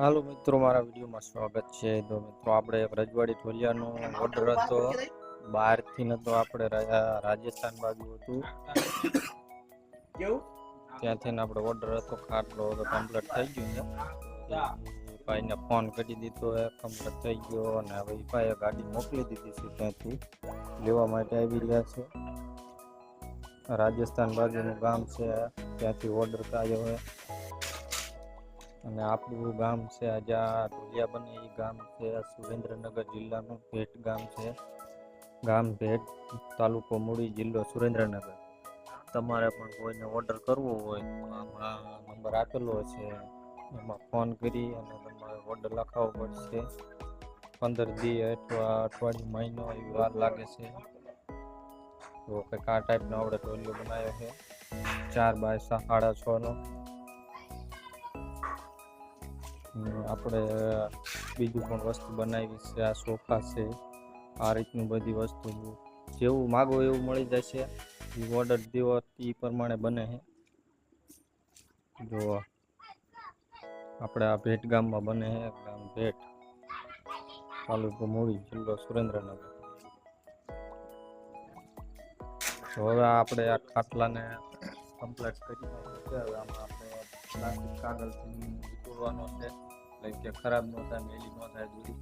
હાલો મિત્રો મારા વિડીયોમાં સ્વાગત છે. તો મિત્રો આપણે રજવાડી ઢોલિયાનો ઓર્ડર હતો. બહારથી નતો આપણે રાજસ્થાન બાજુ હતું. ત્યાંથી આપણે ઓર્ડર હતો ખાટલો તો કમ્પ્લીટ થઈ ગયું ને ભાઈને ફોન કરી દીધો એ કમ્પ્લીટ થઈ ગયો અને હવે ભાઈએ ગાડી મોકલી દીધી છે ત્યાંથી. લેવા માટે આવી રહ્યા છે. રાજસ્થાન બાજુનું ગામ છે ત્યાંથી ઓર્ડર આવ્યો છે. અને આપણું ગામ છે આજે આ ઢોલિયા બને એ ગામ છે આ સુરેન્દ્રનગર જિલ્લાનું ભેટ ગામ છે. ગામ ભેટ તાલુકો મૂડી જિલ્લો સુરેન્દ્રનગર. તમારે પણ કોઈને ઓર્ડર કરવો હોય તો આમાં નંબર આપેલો છે. એમાં ફોન કરી અને તમારે ઓર્ડર લખાવવો પડશે. પંદર દી અથવા અઠવાડિયું મહિનો એવી વાર લાગે છે. તો કંઈક આ ટાઈપનો આપણે ઢોલિયો બનાવ્યો છે. ચાર બાય સાડા છનો આપણે બીજું પણ વસ્તુ બનાવી છે, આ સોફા છે, આ રીતનું બધી વસ્તુ જેવું માગો એવું મળી જશે. એ ઓર્ડર દેવો એ પ્રમાણે બને છે જો, આપણે આ ભેટ ગામમાં બને છે ગામ ભેટ. તાલુકો મૂળી જિલ્લો સુરેન્દ્રનગર. તો હવે આપણે આ ખાટલાને કમ્પ્લીટ કરી આપણે પ્લાસ્ટિક કાગળથી નીકળવાનો છે એટલે કે ખરાબ ન થાય મેલી ન થાય દૂરી